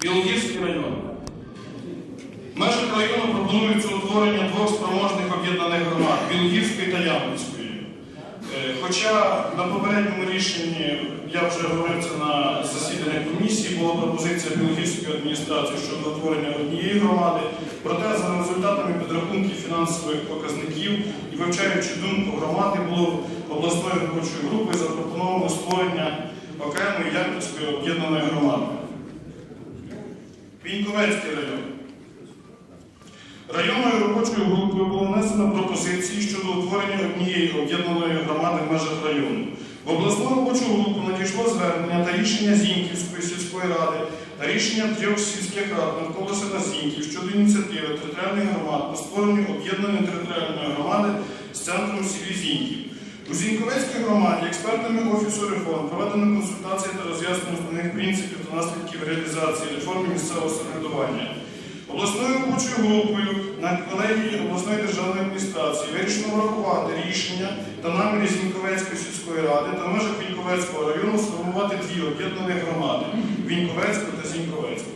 Білогірський район. В району пропонується утворення двох спроможних об'єднаних громад Білогірської та Ямницької. Е, Хоча на попередньому рішенні, я вже говорив це на засіданні комісії, була пропозиція Білогірської адміністрації щодо утворення однієї громади, проте за результатами підрахунків фінансових показників і вивчаючи думку громади, було обласною робочою групою запропоновано створення окремої Ямницької об'єднаної громади. Віньковецький район. Районною робочою групою було внесено пропозиції щодо утворення однієї об'єднаної громади в межах району. В обласну робочу групу надійшло звернення та рішення Зіньківської сільської ради та рішення трьох сільських рад навколо села Зіньків щодо ініціативи територіальних громад по створенню об'єднаної територіальної громади з центром в селі Зіньків. У Зіньковецькій громаді експертами Офісу реформ проведено консультації та роз'яснення основних принципів та наслідків реалізації реформи місцевого самоврядування. Обласною робочою групою на колегії обласної державної адміністрації вирішено врахувати рішення та наміри Зіньковецької сільської ради та в межах Віньковецького району сформувати дві об'єднані громади Віньковецьку та Зіньковецьку.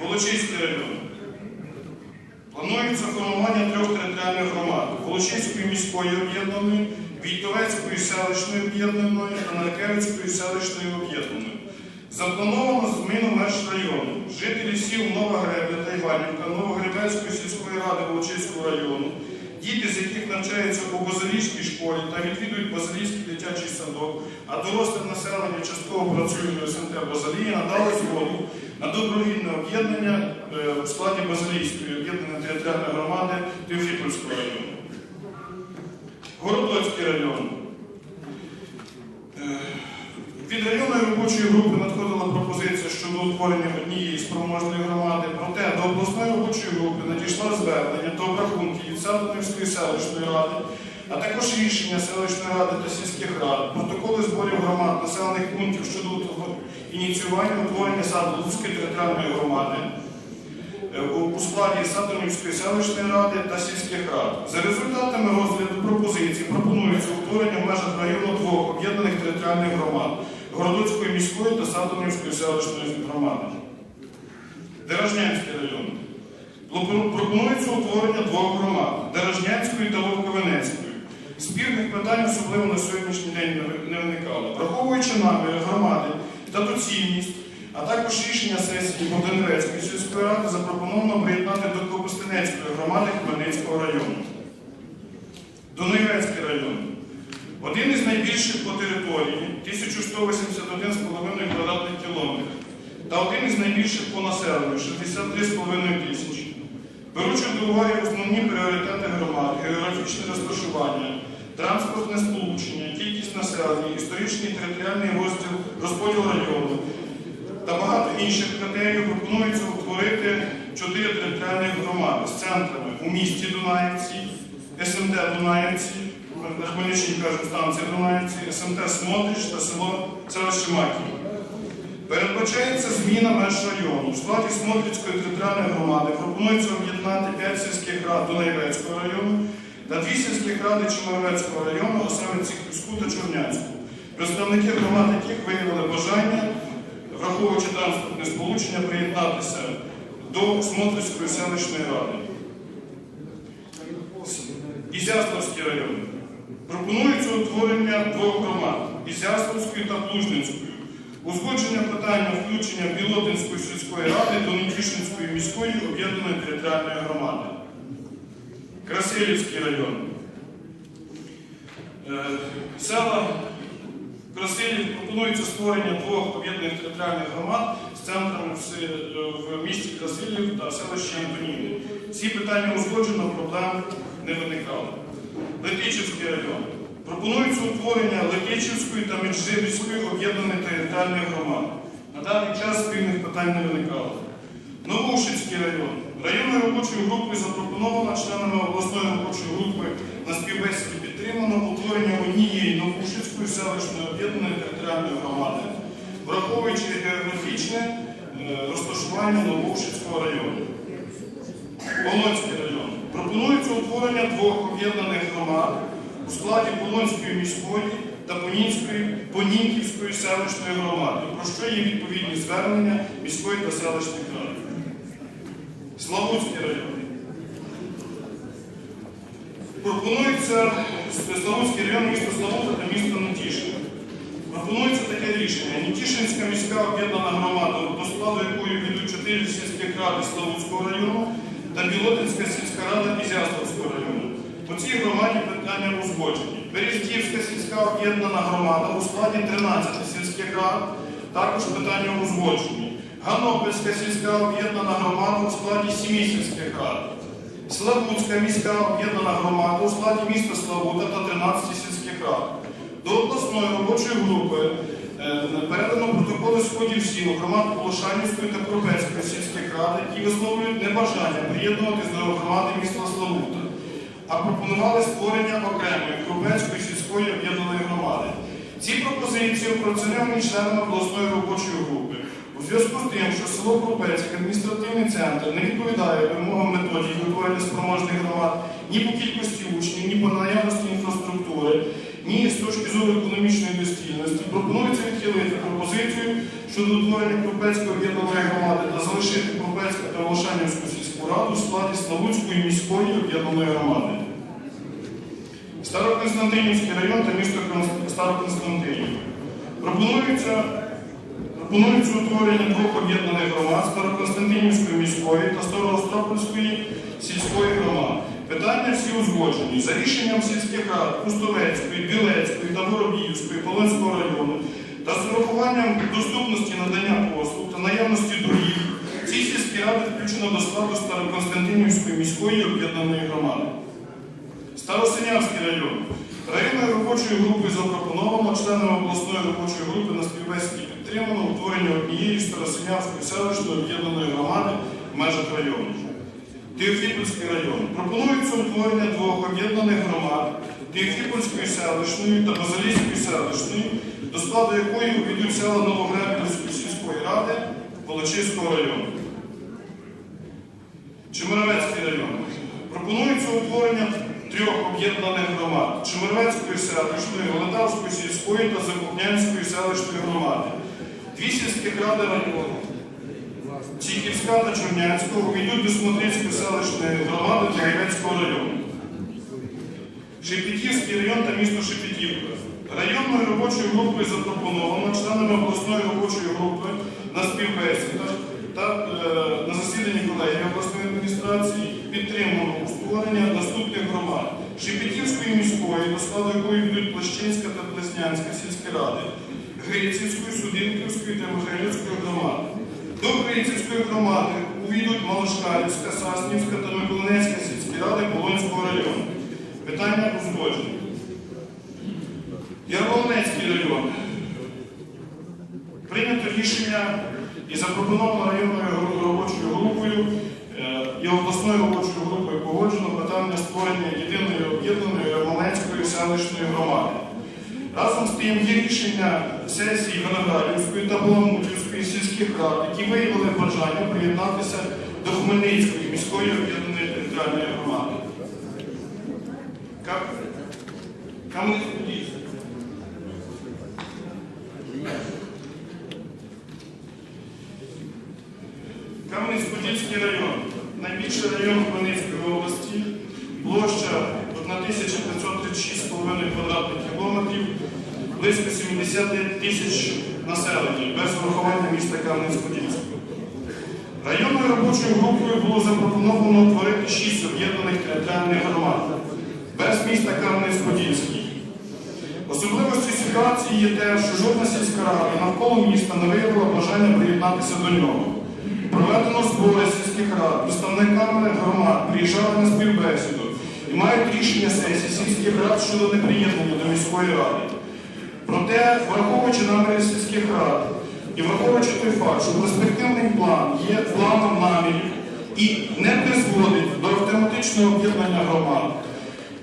Волочиський район. Планується формування трьох територіальних громад Волочиської міської об'єднаної, Війтовецької селищної об'єднаної та Наркевицької селищної об'єднаної. Заплановано зміну меж району. Жителі сіл Нова Гребля та Іванівка Новогребецької сільської ради Волочиського району, діти, з яких навчаються у Базилійській школі та відвідують Базилійський дитячий садок, а дорослим населення частково працює у СНТ Базилії, надали згоду на добровільне об'єднання е, в складі Базилійської об'єднаної територіальної громади Теофіпольського району. Городоцький район. Е, Від районної робочої групи надходила пропозиція щодо утворення однієї спроможної громади, проте до обласної робочої групи надійшла звернення до обрахунки від Садовницької селищної ради, а також рішення селищної ради та сільських рад, протоколи зборів громад населених пунктів щодо ініціювання утворення Садовницької територіальної громади е, у складі Садовницької селищної ради та сільських рад. За результатами розгляду пропозицій пропонується утворення в межах району двох об'єднаних територіальних громад Городоцької міської та Садовницької селищної громади. Деражнянський район. Пропонується утворення двох громад Деражнянської та Вовковенецької. Спірних питань особливо на сьогоднішній день не виникало. Враховуючи наміри громади та доцільність, а також рішення сесії Богданівецької сільської ради запропоновано приєднати до Копустинецької громади Хмельницького району. Донецький район. Один із найбільших по території 1181,5 квадратних кілометрів та один із найбільших по населенню 63,5 тисячі. Беручи до уваги основні пріоритети громад, географічне розташування, транспортне сполучення, кількість населення, історичний територіальний розділ, розподіл району та багато інших критеріїв пропонується утворити чотири територіальних громади з центрами у місті Дунаївці, СМТ Дунаївці, на Хмельниччині кажуть станція Дунаївці, СМТ Смотрич та село селище Маків. Передбачається зміна меж району. В складі Смотрицької територіальної громади пропонується об'єднати 5 сільських рад Дунаєвецького району та дві сільських ради Чемеровецького району, Цихівську та Чорнянську. Представники громад, яких виявили бажання, враховуючи транспортне сполучення, приєднатися до Смотрицької селищної ради. Ізяславський район. Пропонується утворення двох громад Ізяславської та Плужницької. Узгодження питання включення Білотинської сільської ради до Нетішинської міської об'єднаної територіальної громади. Красилівський район. Е, Села Красилів пропонується створення двох об'єднаних територіальних громад з центрами в в місті Красилів та селищі Антоніни. Ці питання узгоджено, проблем не виникало. Летичівський район. Пропонується утворення Летичівської та Меджибіської об'єднаних територіальних громад. На даний час спільних питань не виникало. Новушицький район. Районною робочою групою запропоновано членами обласної робочої групи на співбесіді підтримано утворення однієї Новушицької селищної об'єднаної територіальної громади, враховуючи географічне е, розташування Новушицького району. Пропонується утворення двох об'єднаних громад у складі Полонської міської та Понінської, Понінківської селищної громади, про що є відповідні звернення міської та селищних рад. Славутський район. Пропонується Славутський район, місто Славута та місто Нетішин. Пропонується таке рішення. Нетішинська міська об'єднана громада, до складу якої війдуть чотири сільських ради Славутського району та Білотинська сільська рада Ізяславського району. По цій громаді питання узгоджені. Берестівська сільська об'єднана громада у складі 13 сільських рад, також питання узгоджені. Ганопільська сільська об'єднана громада у складі 7 сільських рад. Славутська міська об'єднана громада у складі міста Славута та 13 сільських рад. До обласної робочої групи передано протоколи сходів сіл громад Волошанівської та Кропецької сільських рад, які висловлюють небажання приєднуватись до громади міста Славута, а пропонували створення окремої Кропецької сільської об'єднаної громади. Ці пропозиції опрацьовані членами обласної робочої групи. У зв'язку з тим, що село Кропецьке, адміністративний центр, не відповідає вимогам методів виховання спроможних громад ні по кількості учнів, ні по наявності інфраструктури, ні з точки зору економічної доцільності, пропонується відхилити пропозицію щодо утворення Кропецької об'єднаної громади та залишити Кропецьку та Волошанівську сільську раду у складі Славутської міської об'єднаної громади. Староконстантинівський район та місто Староконстантинів. Пропонується Пропонується утворення двох об'єднаних громад Староконстантинівської міської та Староостропольської сільської громад. Питання всі узгоджені. За рішенням сільських рад Пустовецької, Білецької та Воробіївської Полонського району та з урахуванням доступності надання послуг та наявності доріг, ці сільські ради включено до складу Староконстантинівської міської об'єднаної громади. Старосинявський район. Районною робочою групою запропоновано членами обласної робочої групи на співбесіді підтримано утворення однієї Старосинявської селищної об'єднаної громади в межах району. Теофіпольський район. Пропонується утворення двох об'єднаних громад Теофіпольської селищної та Базалійської селищної, до складу якої увійдуть села Новогребівської сільської ради Волочиського району. Чемеровецький район. Пропонується утворення трьох об'єднаних громад Чемеровецької селищної, Голетавської сільської та Закупнянської селищної громади. Дві сільських ради району. Чіхівська та Чорнянська увійдуть до Смотрицької селищної громади Деревецького району. Шепетівський район та місто Шепетівка. Районною робочою групою запропоновано членами обласної робочої групи на співбесідах та е, на засіданні колегії обласної адміністрації підтримано створення наступних громад Шепетівської міської, до складу якої йдуть Плещинська та Плеснянська сільські ради, Грицівської, Судинківської та Михайлівської громади. До Грицівської громади увійдуть Малашкарівська, Саснівська та Миколинецька сільські ради Полонського району. Питання узгоджені. Ярлонецький район. Прийнято рішення і запропоновано районною робочою групою е, і обласною робочою групою погоджено питання створення єдиної об'єднаної Ярмолинської селищної громади. Разом з тим є рішення сесії Виноградівської та Баламутівської сільських рад, які виявили бажання приєднатися до Хмельницької міської об'єднаної територіальної громади. Кам- Кам'янець-Подільський. Кам'янець-Подільський район. Найбільший район Хмельницької області. Площа 1536,5 квадратних кілометрів, близько 70 тисяч населення, без врахування міста Кам'янець-Подільського. Районною робочою групою було запропоновано утворити 6 об'єднаних територіальних громад без міста Кам'янець-Подільський. Особливостю ситуації є те, що жодна сільська рада навколо міста не виявила бажання приєднатися до нього. Проведено збори сільських рад, представниками громад приїжджали на співбесіду і мають рішення сесії сільських рад щодо неприєднання до міської ради. Проте, враховуючи наміри сільських рад і враховуючи той факт, що перспективний план є планом намірів і не призводить до автоматичного об'єднання громад.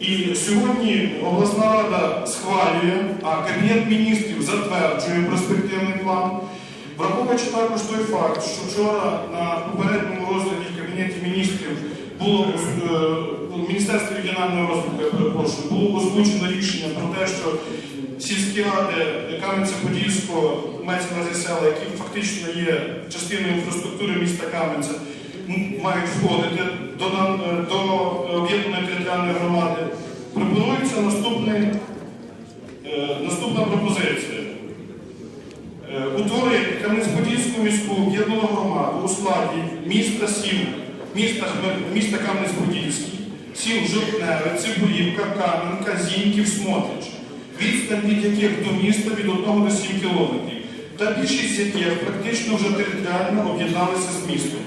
І сьогодні обласна рада схвалює, а Кабінет міністрів затверджує перспективний план. Враховуючи також той факт, що вчора на попередньому розгляді в Кабінеті міністрів було е, у Міністерстві регіонального розвитку, я перепрошую, було озвучено рішення про те, що сільські ради Кам'янця-Подільського, на села, які фактично є частиною інфраструктури міста Кам'янця, мають входити до, е, до об'єднаної територіальної громади. Пропонується наступний, е, наступна пропозиція. Е, Кам'янець-Подільську міську об'єднану громаду у складі міста сіл, міста, міста Кам'янець-Подільський, сіл Жовтневе, Цибулівка, Кам'янка, Зіньків, Смотрич, відстань від яких до міста від 1 до 7 кілометрів, та більшість яких практично вже територіально об'єдналися з містом.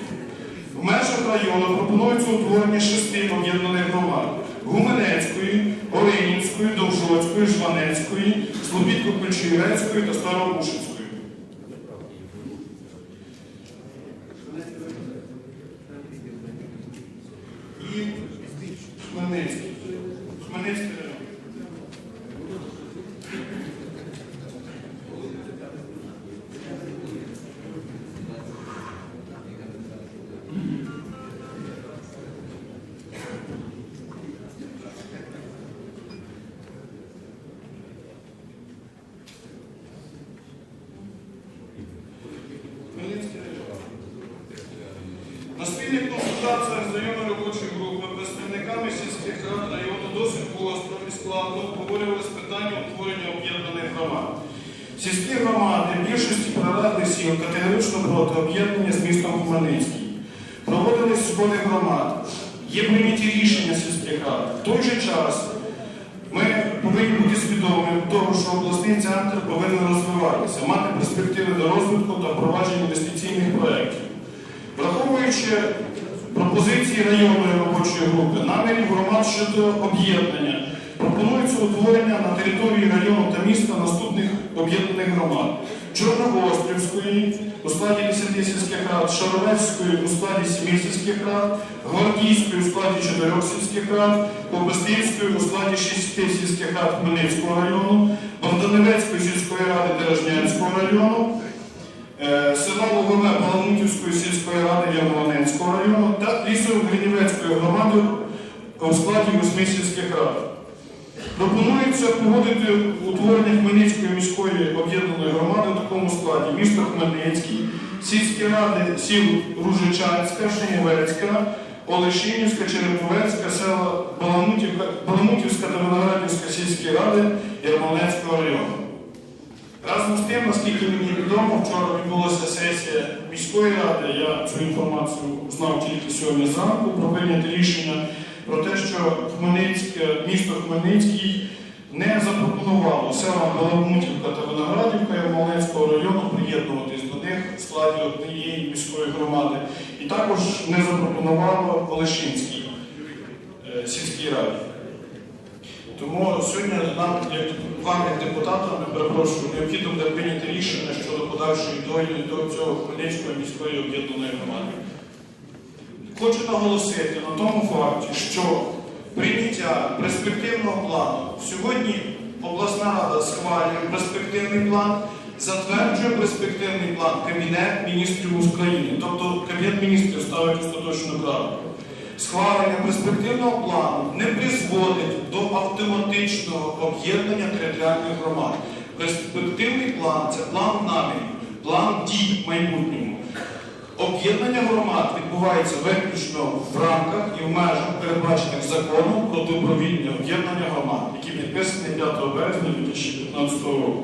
В межах району пропонується утворення шести об'єднаних громад Гуменецької, Оринівської, Довжоцької, Жванецької, Слобідко-Ключівецької та Староушицької. І Хмельницький. Хмельницький район. Хмельницький район. На спільних консультаціях з районної робочої групи представниками сільських рад району досить гостро і складно обговорювалися питання утворення об'єднаних громад. Сільські громади більшості природних сіл категорично проти об'єднання з містом Хмельницький. Проводились сходи громад. Є прийняті рішення сільських рад. В той же час ми повинні бути свідомими того, що обласний центр повинен розвиватися, мати перспективи до розвитку та впровадження інвестиційних проєктів. Враховуючи пропозиції районної робочої групи, намірів громад щодо об'єднання, пропонується утворення на території району та міста наступних об'єднаних громад: Чорногострівської у складі 10 сільських рад, Шаровецької у складі 7 сільських рад, Гвардійської у складі 4 сільських рад, Кобестинської у складі 6 сільських рад Хмельницького району, Богданевецької сільської ради Дережнянського району. Е, села Лугове Баламутівської сільської ради Ярмолинецького району та Лісово-Гринівецької громади у складі восьми сільських рад. Пропонується погодити утворення Хмельницької міської об'єднаної громади в такому складі місто Хмельницький, сільські ради сіл Ружичанська, Шинівецька, Олешинівська, Череповецька, села Баламутівська та Виноградівська сільські ради Ярмолинецького району. Разом з тим, наскільки мені відомо, вчора відбулася сесія міської ради. Я цю інформацію знав тільки сьогодні зранку про прийняте рішення про те, що Хмельницьке, місто Хмельницький не запропонувало селам Баламутівка та Виноградівка Ярмолинського району приєднуватись до них в складі однієї міської громади. І також не запропонувало Олешинській е, сільській раді. Тому сьогодні нам, вам, як депутатам, я перепрошую, необхідно буде прийняти рішення щодо подальшої долі до цього Хмельницької міської об'єднаної громади. Хочу наголосити на тому факті, що прийняття перспективного плану сьогодні обласна рада схвалює перспективний план, затверджує перспективний план Кабінет міністрів України. Тобто Кабінет міністрів ставить остаточну крапку. Схвалення перспективного плану не призводить до автоматичного об'єднання територіальних громад. Перспективний план це план намірів, план дій в майбутньому. Об'єднання громад відбувається виключно в рамках і в межах передбачених законом про добровільне об'єднання громад, які підписані 5 березня 2015 року.